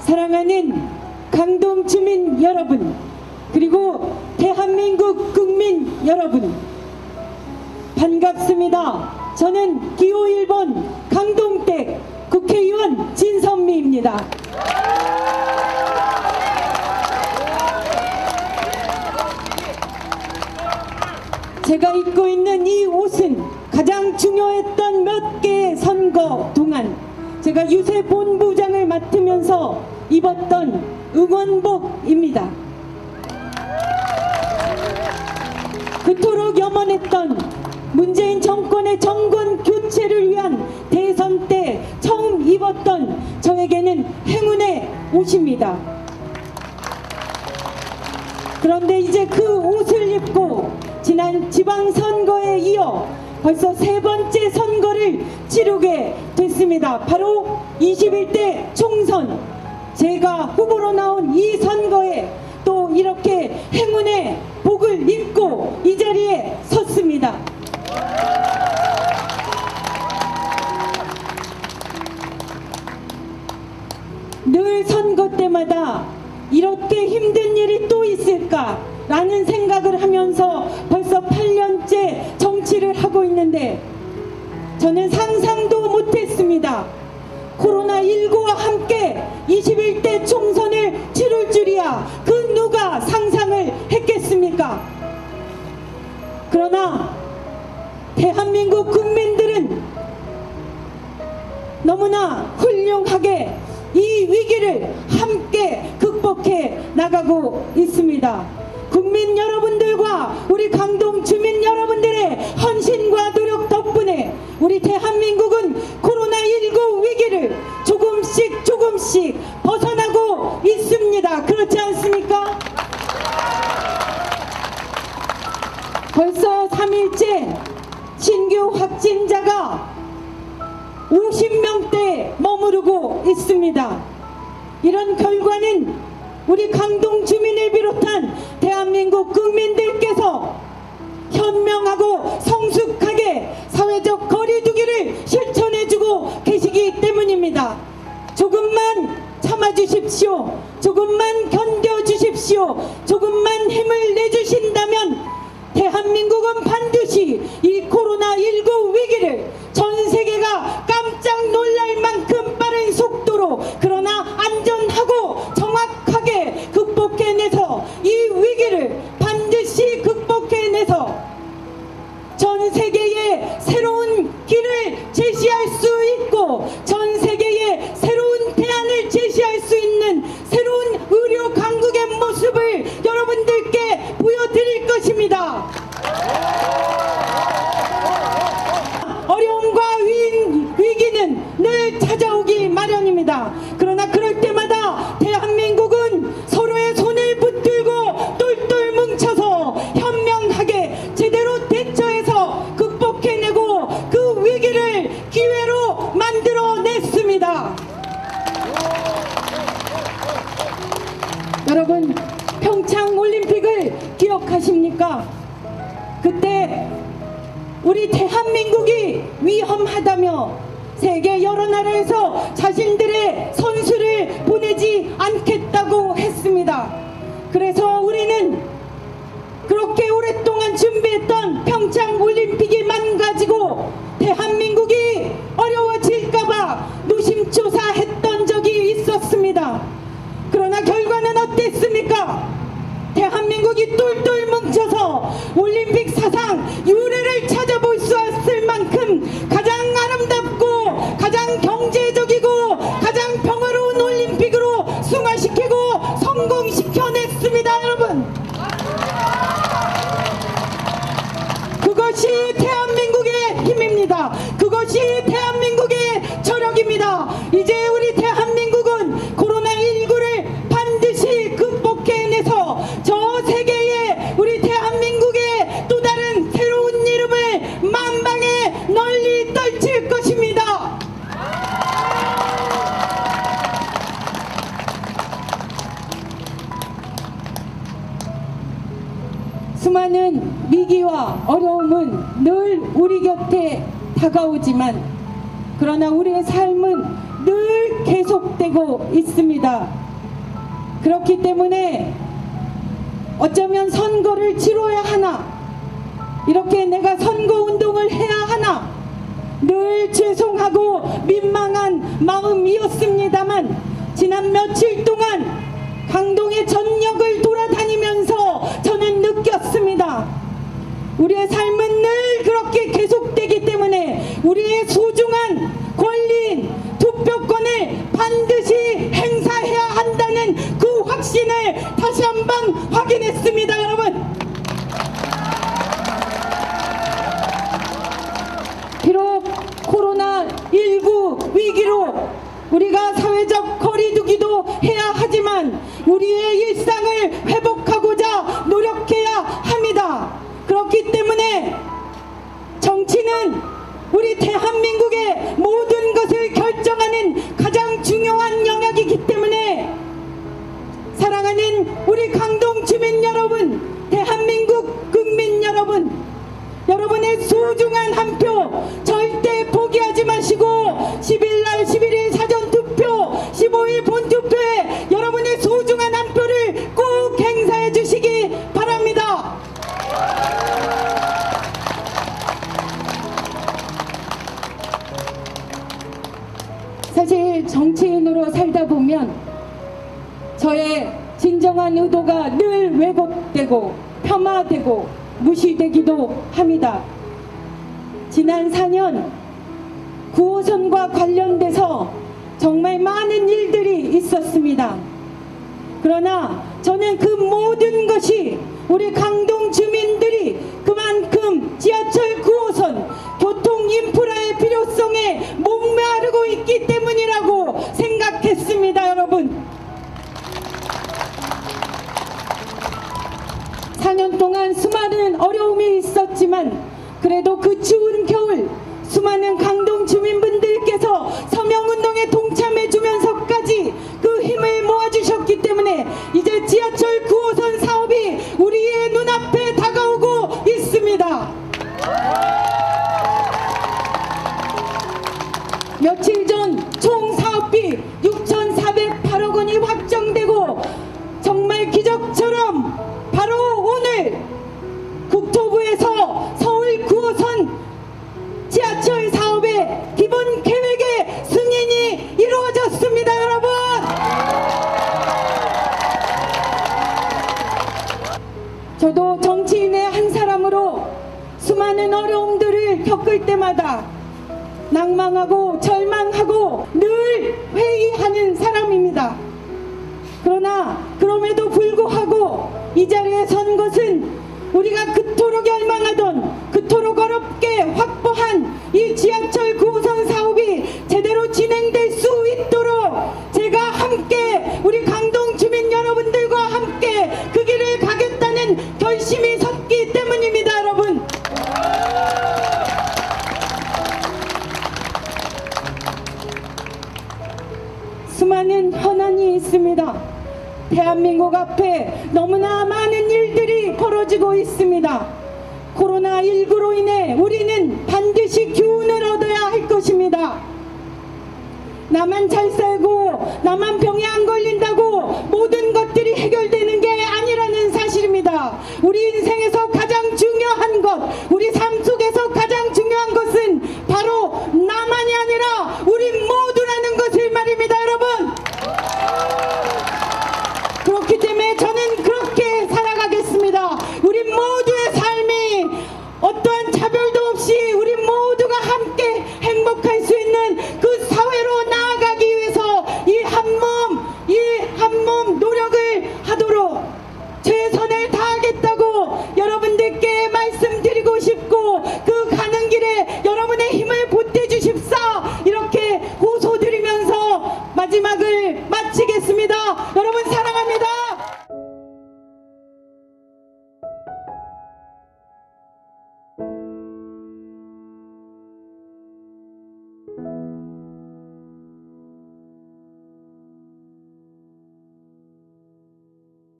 사랑하는 강동 주민 여러분, 그리고 대한민국 국민 여러분, 반갑습니다. 저는 기호 1번 강동댁 국회의원 진선미입니다. 제가 입고 있는 이 옷은 가장 중요했던 몇 개의 선거 동안 제가 유세 본부장을 맡으면서 입었던 응원복입니다. 그토록 염원했던 문재인 정권의 정권 교체를 위한 대선 때 처음 입었던 저에게는 행운의 옷입니다. 그런데 이제 그 옷을 입고 지난 지방선거에 이어 벌써 세 번째 선거를 치르게 됐습니다. 바로 21대 총선. 제가 후보로 나온 이 선거에 또 이렇게 행운의 복을 입고 이 자리에 섰습니다. 늘 선거 때마다 이렇게 힘든 일이 또 있을까라는 생각을 하면서 벌써 8년째 정치를 하고 있는데 저는 상상도 못했습니다. 코로나19와 함께 21대 총선을 치를 줄이야 그 누가 상상을 했겠습니까? 그러나 대한민국 국민들은 너무나 훌륭하게 이 위기를 함께 극복해 나가고 있습니다. 국민 여러분들과 우리 강동 주민 여러분들의 헌신과 노력 덕분에 우리 대한민국은 코로나19 위기를 조금씩 조금씩 벗어나고 있습니다. 그렇지 않습니까? 벌써 3일째 신규 확진자가 50명대에 머무르고 있습니다. 이런 결과는 우리 강동 주민을 비롯한 대한민국 국민들께서 현명하고 성숙하 있는 새로운 우리 대한민국이 위험하다며 세계 여러 나라에서 자신들의 선수를 보내지 않겠다고 했습니다. 그래서 우리는 그렇게 오랫동안 준비했던 평창 올림픽이 망가지고 대한민국이 어려움은 늘 우리 곁에 다가오지만 그러나 우리의 삶은 늘 계속되고 있습니다. 그렇기 때문에 어쩌면 선거를 치러야 하나 이렇게 내가 선거 운동을 해야 하나 늘 죄송하고 민망한 마음이었습니다만 지난 며칠 동안 강동의 전역을 돌아다니면서 저는 느꼈습니다. 우리의 삶은 늘 그렇게 계속되기 때문에 우리의 소중한 권리인 투표권을 반드시 행사해야 한다는 그 확신을 다시 한번 확인했습니다, 여러분. 비록 코로나19 위기로 우리가 사회적 거리두기도 해야 하지만 우리의 일상을 회복하고자 노력해야 합니다. 그렇기 때문에 정치는 우리 대한민국의 모든 것을 결정하는 가장 중요한 영역이기 때문에 사랑하는 우리 강동 주민 여러분, 대한민국 사실 정치인으로 살다 보면 저의 진정한 의도가 늘 왜곡되고 폄하되고 무시되기도 합니다. 지난 4년 9호선과 관련돼서 정말 많은 일들이 있었습니다. 그러나 저는 그 모든 것이 우리 강동 주민들이 그만큼 지하철 9 있기 때문이라고 생각했습니다, 여러분. 4년 동안 수많은 어려움이 있었지만 그래도 그 추운 겨울 수많은 강동 주민분들께서 서명운동에 동참해 주면서까지 그 힘을 모아주셨기 때문에 이제 지하철 9호 겪을 때마다 낭망하고 절망하고 너무나 많은 일들이 벌어지고 있습니다. 코로나19로 인해 우리는 반드시 교훈을 얻어야 할 것입니다. 나만 잘 살고 나만 병에 안 걸린다고 모든 것들이 해결되는 게 아니라는 사실입니다. 우리 인생에서 가장 중요한 것, 우리 삶